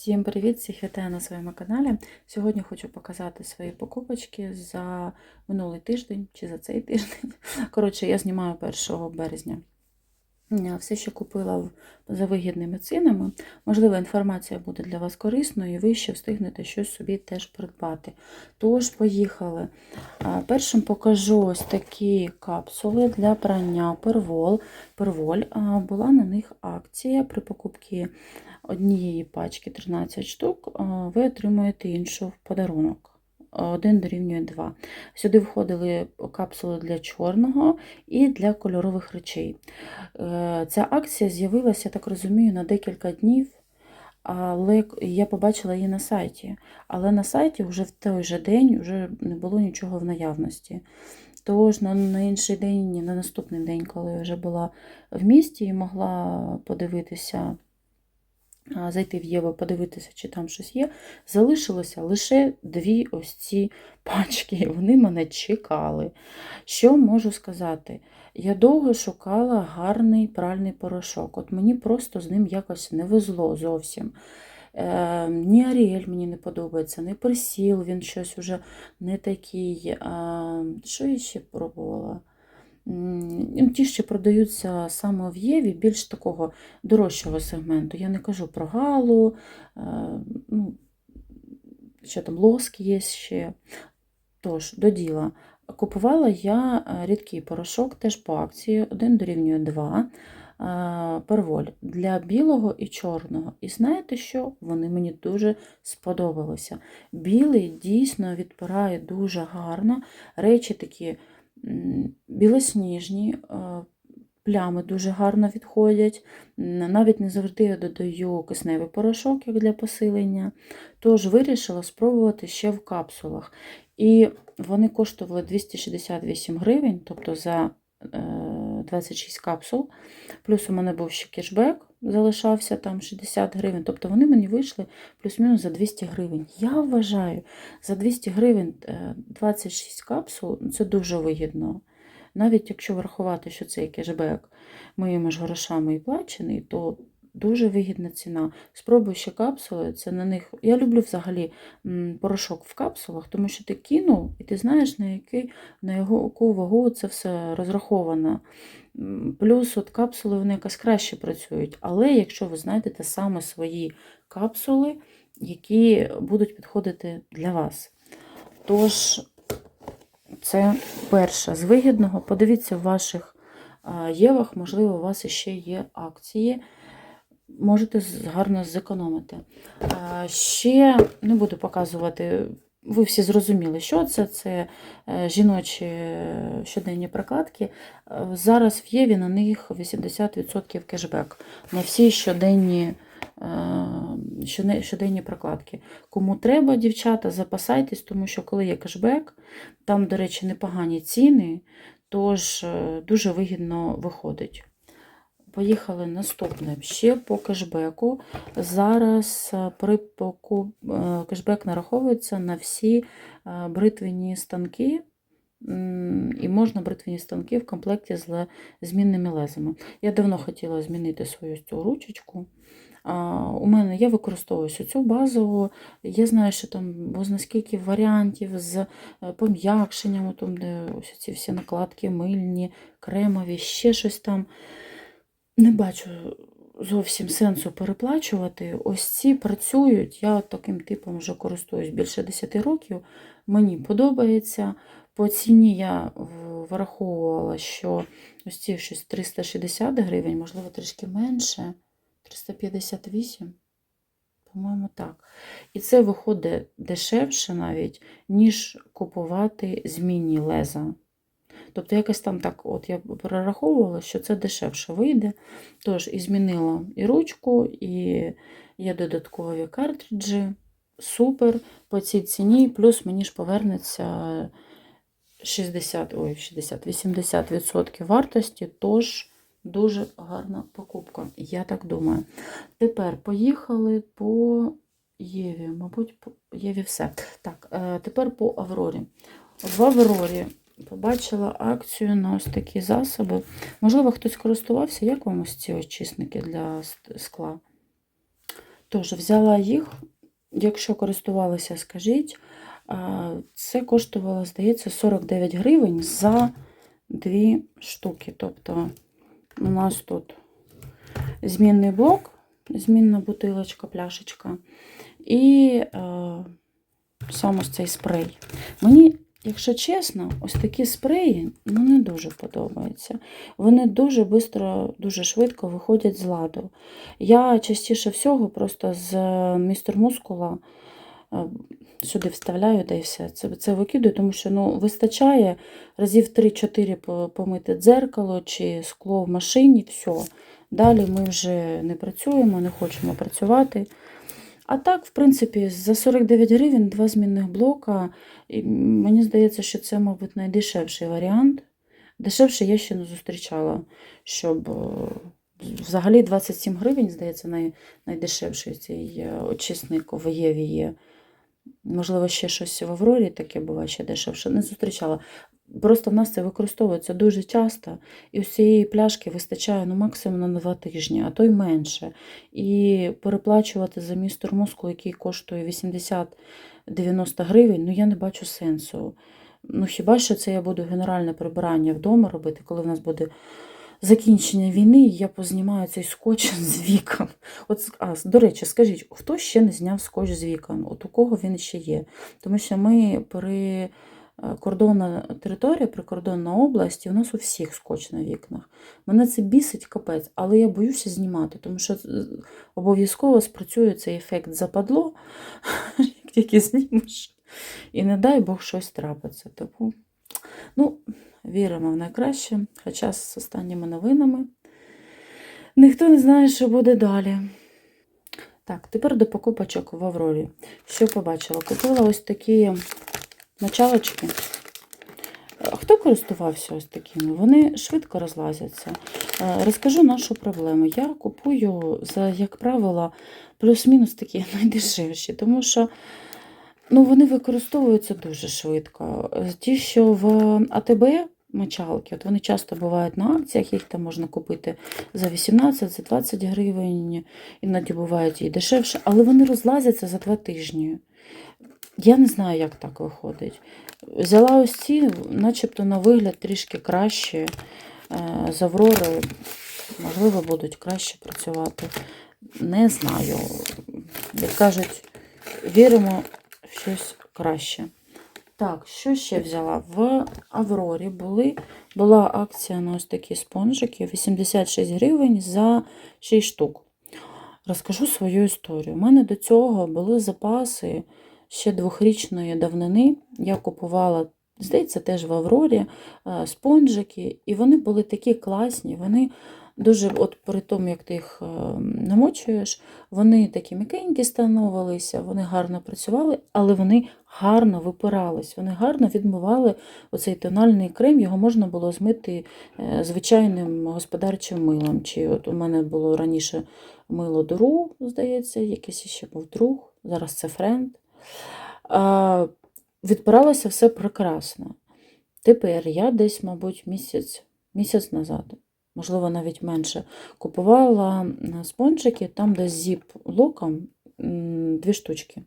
Всім привіт! Всіх вітаю на своєму каналі. Сьогодні хочу показати свої покупочки за минулий тиждень чи за цей тиждень. Коротше, я знімаю 1 березня. Все, що купила за вигідними цінами. Можливо, інформація буде для вас корисною, і ви ще встигнете щось собі теж придбати. Тож, поїхали. Першим покажу ось такі капсули для прання первол. Перволь. Була на них акція при покупці однієї пачки 13 штук, ви отримуєте іншу в подарунок. Один дорівнює 2. Сюди входили капсули для чорного і для кольорових речей. Е, Ця акція з'явилася, я так розумію, на декілька днів, але я побачила її на сайті. Але на сайті вже в той же день вже не було нічого в наявності. Тож на, інший день, на наступний день, коли я вже була в місті і могла подивитися, зайти в Єву, подивитися, чи там щось є, залишилося лише дві ось ці пачки. Вони мене чекали. Що можу сказати? Я довго шукала гарний пральний порошок. От мені просто з ним якось не везло зовсім. Е, ні Аріель мені не подобається, ні присіл, він щось уже не такий. А, що я ще пробувала? Ті, що продаються саме в Єві, більш такого дорожчого сегменту. Я не кажу про галу, е, ну, що там лоск є ще. Тож, до діла. Купувала я е, рідкий порошок, теж по акції, 1 дорівнює 2 е, перволь для білого і чорного. І знаєте що? Вони мені дуже сподобалися. Білий дійсно відпирає дуже гарно. Речі такі білосніжні, е, плями дуже гарно відходять. Навіть не завжди я додаю кисневий порошок, як для посилення. Тож вирішила спробувати ще в капсулах. І вони коштували 268 гривень, тобто за е, 26 капсул. Плюс у мене був ще кешбек, залишався там 60 гривень. Тобто вони мені вийшли плюс-мінус за 200 гривень. Я вважаю, за 200 гривень е, 26 капсул ну, це дуже вигідно. Навіть якщо врахувати, що цей кешбек моїми ж грошами і плачений, то дуже вигідна ціна. Спробуй ще капсули, це на них. Я люблю взагалі порошок в капсулах, тому що ти кинув, і ти знаєш, на який, на яку вагу це все розраховано. Плюс от капсули вони якось краще працюють. Але якщо ви знайдете саме свої капсули, які будуть підходити для вас. Тож, це перше з вигідного. Подивіться в ваших євах, можливо, у вас ще є акції. Можете гарно зекономити. Ще не буду показувати, ви всі зрозуміли, що це. Це е, жіночі е, щоденні прокладки. Е, Зараз в Єві на них 80% кешбек на всі щоденні, щоденні прокладки. Кому треба, дівчата, запасайтесь, тому що коли є кешбек, там, до речі, непогані ціни, тож дуже вигідно виходить. Поїхали наступне. Ще по кешбеку. Зараз е, при поку... е, кешбек нараховується на всі е, бритвені станки. І можна бритвені станки в комплекті з змінними лезами. Я давно хотіла змінити свою цю ручечку. У мене я використовую цю базову. Я знаю, що там бо скільки варіантів з пом'якшенням, там, де ось ці всі накладки мильні, кремові, ще щось там. Не бачу зовсім сенсу переплачувати. Ось ці працюють. Я таким типом вже користуюсь більше 10 років. Мені подобається. По ціні я враховувала, що ось ці щось 360 гривень, можливо, трішки менше. 358. По-моєму, так. І це виходить дешевше навіть, ніж купувати змінні леза. Тобто, якось там так, от я перераховувала, що це дешевше вийде. Тож, і змінила і ручку, і є додаткові картриджі. Супер по цій ціні, плюс мені ж повернеться 60, ой, 60, 80% вартості, тож дуже гарна покупка, я так думаю. Тепер поїхали по Єві. Мабуть, по Єві все. Так, е, тепер по Аврорі. В Аврорі побачила акцію на ось такі засоби. Можливо, хтось користувався, як вам ось ці очисники для скла? Тож, взяла їх, якщо користувалися, скажіть, це коштувало, здається, 49 гривень за дві штуки. Тобто у нас тут змінний блок, змінна бутилочка, пляшечка, і е, сам ось цей спрей. Мені, якщо чесно, ось такі спреї ну, не дуже подобаються. Вони дуже швидко, дуже швидко виходять з ладу. Я частіше всього просто з містер мускула е, сюди вставляю да і все. Це, це викидаю, тому що ну, вистачає разів 3-4 помити дзеркало чи скло в машині, все. Далі ми вже не працюємо, не хочемо працювати. А так, в принципі, за 49 гривень два змінних блока. І мені здається, що це, мабуть, найдешевший варіант. Дешевше я ще не зустрічала, щоб е, взагалі 27 гривень, здається, най, найдешевший цей е, очисник в Єві є. Можливо, ще щось в Аврорі таке буває ще дешевше. Не зустрічала. Просто в нас це використовується дуже часто, і ось цієї пляшки вистачає ну, максимум на два тижні, а то й менше. І переплачувати за містер мускул, який коштує 80-90 гривень, ну я не бачу сенсу. Ну хіба що це я буду генеральне прибирання вдома робити, коли в нас буде закінчення війни, і я познімаю цей скотч з вікон. От, а, до речі, скажіть, хто ще не зняв скотч з вікон? От у кого він ще є? Тому що ми при кордонна територія, прикордонна область, і у нас у всіх скотч на вікнах. Мене це бісить капець, але я боюся знімати, тому що е, обов'язково спрацює цей ефект западло, як тільки знімеш. І не дай Бог щось трапиться. Тому, ну, віримо в найкраще, хоча з останніми новинами ніхто не знає, що буде далі. Так, тепер до покупочок в Аврорі. Що побачила? Купила ось такі началочки. Е, Хто користувався ось такими? Вони швидко розлазяться. Е, Розкажу нашу проблему. Я купую, за, як правило, плюс-мінус такі найдешевші, тому що ну, вони використовуються дуже швидко. Е, Ті, що в АТБ мочалки, от вони часто бувають на акціях, їх там можна купити за 18, за 20 гривень, іноді бувають і дешевше, але вони розлазяться за два тижні. Я не знаю, як так виходить. Взяла ось ці, начебто на вигляд трішки краще. Е, З Аврори, можливо, будуть краще працювати. Не знаю. Як кажуть, віримо в щось краще. Так, що ще взяла? В Аврорі були, була акція на ось такі спонжики 86 гривень за 6 штук. Розкажу свою історію. У мене до цього були запаси ще двохрічної давнини. Я купувала, здається, теж в Аврорі е, спонжики, і вони були такі класні. Вони дуже, от при тому, як ти їх е, намочуєш, вони такі м'якенькі становилися, вони гарно працювали, але вони гарно випирались, вони гарно відмивали оцей тональний крем, його можна було змити е, звичайним господарчим милом. Чи от у мене було раніше мило Дуру, здається, якийсь ще був друг, зараз це френд. А, Відпиралося все прекрасно. Тепер я десь, мабуть, місяць, місяць назад, можливо, навіть менше, купувала спонжики, там де зіп луком дві штучки.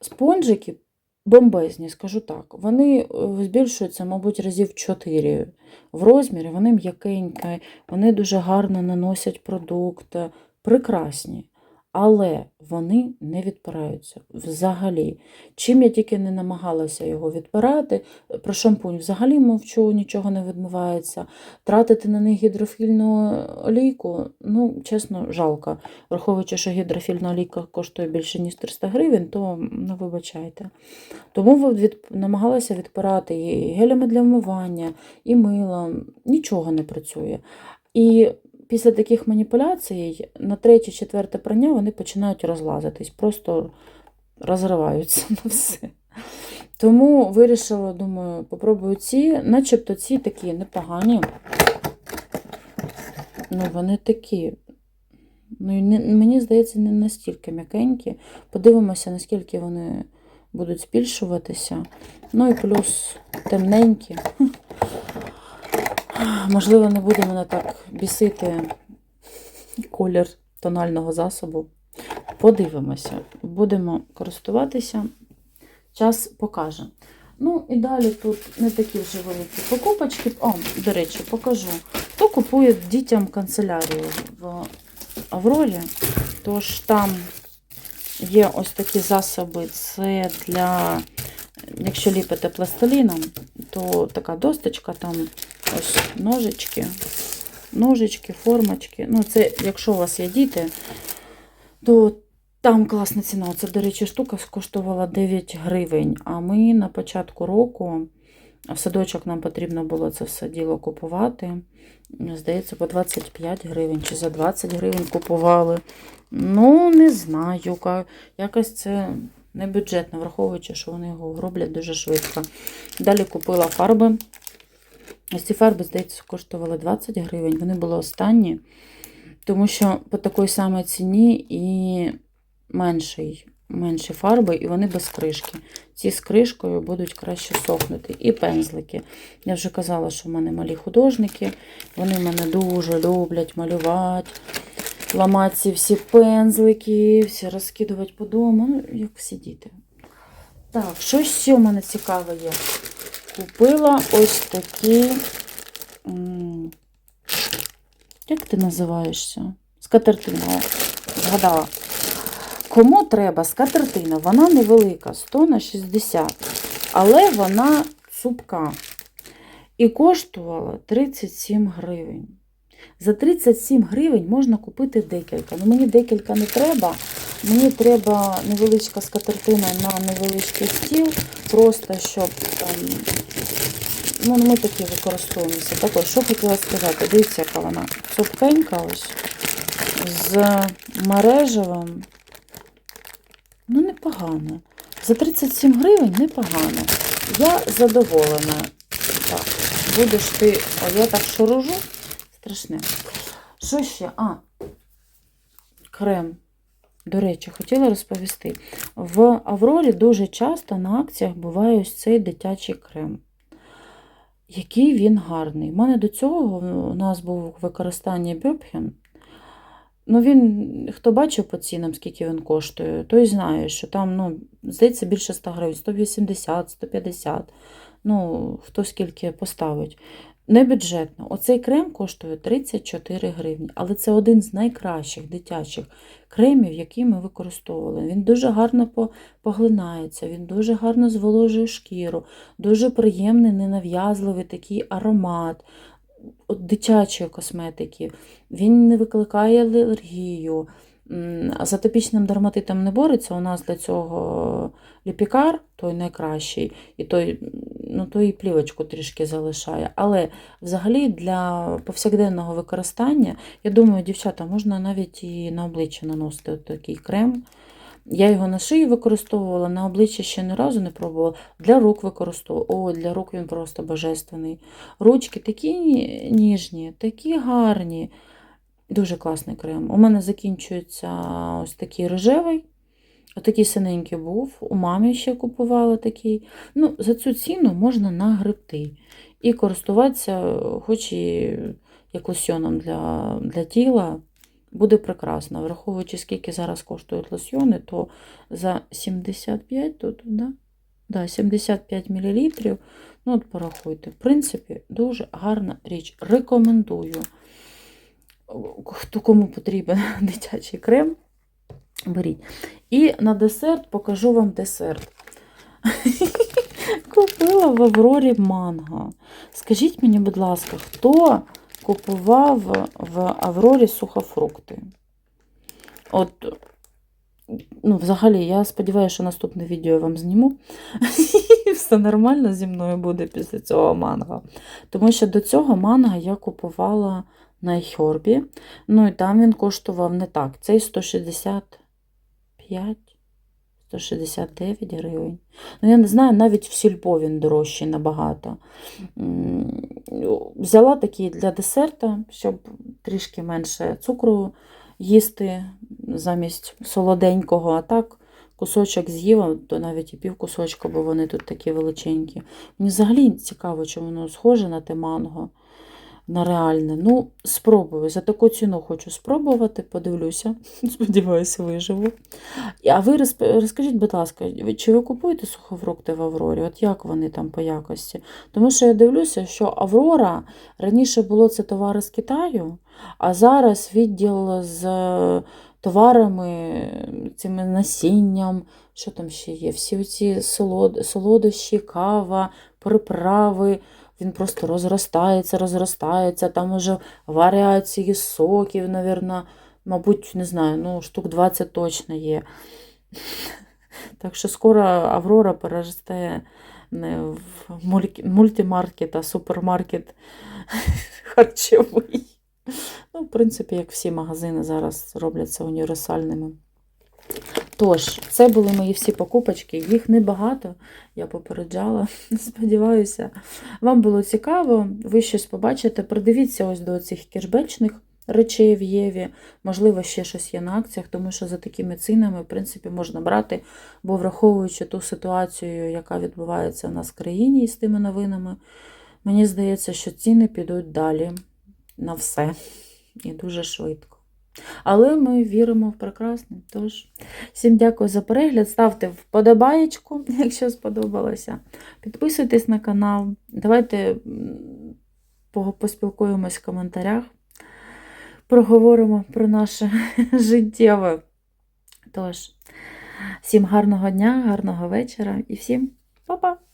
Спонжики бомбезні, скажу так. Вони е, збільшуються, мабуть, разів 4 в розмірі, вони м'якенькі, вони дуже гарно наносять продукт, прекрасні. Але вони не відпираються взагалі. Чим я тільки не намагалася його відпирати, про шампунь взагалі мовчу, нічого не відмивається. Тратити на них гідрофільну олійку, ну, чесно, жалко. Враховуючи, що гідрофільна олійка коштує більше, ніж 300 гривень, то ну, вибачайте. Тому від... намагалася відпирати і гелями для вмивання, і милом. Нічого не працює. І після таких маніпуляцій на третє, четверте прання вони починають розлазитись, просто розриваються на все. Тому вирішила, думаю, попробую ці, начебто ці такі непогані. Ну, вони такі. Ну, мені здається, не настільки м'якенькі. Подивимося, наскільки вони будуть збільшуватися. Ну і плюс темненькі. Можливо, не буде мене так бісити колір тонального засобу. Подивимося, будемо користуватися, час покаже. Ну і далі тут не такі вже великі покупочки. О, до речі, покажу. Хто купує дітям канцелярію в Аврорі, тож там є ось такі засоби. Це для, якщо ліпите пластиліном, то така досточка, там ось ножички, ножички, формочки. Ну, це, якщо у вас є діти, то там класна ціна. Це, до речі, штука коштувала 9 гривень. А ми на початку року в садочок нам потрібно було це все діло купувати. Здається, по 25 гривень чи за 20 гривень купували. Ну, не знаю. Якось це не бюджетно, враховуючи, що вони його роблять дуже швидко. Далі купила фарби. Ось ці фарби, здається, коштували 20 гривень. Вони були останні, тому що по такій самій ціні і менший, менші фарби, і вони без кришки. Ці з кришкою будуть краще сохнути. І пензлики. Я вже казала, що в мене малі художники. Вони мене дуже люблять малювати, ламати ці всі пензлики, всі розкидувати по дому. Ну, як всі діти. Так, що ще в мене цікаве є? Купила ось такі. Як ти називаєшся? Скатертина. Згадала. Кому треба скатертина? Вона невелика, 100 на 60, але вона цупка. І коштувала 37 гривень. За 37 гривень можна купити декілька. Ну, мені декілька не треба. Мені треба невеличка скатертина на невеличкий стіл, просто щоб там. Ну, ми такі використовуємося. Так ось, що хотіла сказати, дивіться, яка вона цупкенька ось з мережевим. Ну, непогано. За 37 гривень непогано. Я задоволена. Так, будеш ти. А я так шорожу. Страшне. Що ще? А, крем. До речі, хотіла розповісти. В Аврорі дуже часто на акціях буває ось цей дитячий крем. Який він гарний. У мене до цього у нас був використання Бьопхен. Ну, він, хто бачив по цінам, скільки він коштує, той знає, що там, ну, здається, більше 100 гривень, 180, 150. Ну, хто скільки поставить. Не бюджетно. Оцей крем коштує 34 гривні, але це один з найкращих дитячих кремів, які ми використовували. Він дуже гарно поглинається, він дуже гарно зволожує шкіру, дуже приємний, ненав'язливий такий аромат дитячої косметики. Він не викликає алергію. З атопічним дерматитом не бореться. У нас для цього ліпікар, той найкращий, і той, ну, той і плівочку трішки залишає. Але взагалі для повсякденного використання, я думаю, дівчата, можна навіть і на обличчя наносити такий крем. Я його на шиї використовувала, на обличчя ще ні разу не пробувала. Для рук використовувала. О, для рук він просто божественний. Ручки такі ніжні, такі гарні. Дуже класний крем. У мене закінчується ось такий рожевий. Отакий синенький був. У мамі ще купувала такий. Ну, за цю ціну можна нагребти. І користуватися, хоч і як лосьоном для, для тіла, буде прекрасно. Враховуючи, скільки зараз коштують лосьйони, то за 75 тут, да? Да, 75 мл. Ну, от порахуйте. В принципі, дуже гарна річ. Рекомендую. Хто кому потрібен дитячий крем, беріть. І на десерт покажу вам десерт. Купила в Аврорі манго. Скажіть мені, будь ласка, хто купував в Аврорі сухофрукти? От, ну, взагалі, я сподіваюся, що наступне відео я вам зніму. Все нормально зі мною буде після цього манго. Тому що до цього манго я купувала на iHerb. Ну і там він коштував не так. Цей 165, 169 гривень. Ну, я не знаю, навіть в сільпо він дорожчий набагато. Взяла такий для десерта, щоб трішки менше цукру їсти замість солоденького, а так. Кусочок з'їла, то навіть і пів кусочка, бо вони тут такі величенькі. Мені взагалі цікаво, чи воно схоже на те манго. На реальне. Ну, спробую. За таку ціну хочу спробувати, подивлюся. Сподіваюся, виживу. А ви розкажіть, будь ласка, чи ви купуєте сухофрукти в Аврорі? От як вони там по якості? Тому що я дивлюся, що Аврора раніше було це товари з Китаю, а зараз відділ з е, товарами, цими насінням, що там ще є? Всі ці солод... солодощі, кава, приправи. Він просто розростається, розростається. Там уже варіації соків, навірно, мабуть, не знаю, ну, штук 20 точно є. Так що скоро Аврора переросте не в мультимаркет, а супермаркет харчовий. Ну, в принципі, як всі магазини зараз робляться універсальними. Тож, це були мої всі покупочки. Їх небагато, я попереджала. Сподіваюся, вам було цікаво, ви щось побачите. Придивіться ось до цих кешбечних речей в Єві. Можливо, ще щось є на акціях, тому що за такими цінами, в принципі, можна брати, бо враховуючи ту ситуацію, яка відбувається в нас в країні із тими новинами, мені здається, що ціни підуть далі на все і дуже швидко. Але ми віримо в прекрасне. Тож, всім дякую за перегляд. Ставте вподобаєчку, якщо сподобалося. Підписуйтесь на канал. Давайте поспілкуємось в коментарях. Проговоримо про наше життєве. Тож, всім гарного дня, гарного вечора і всім па-па!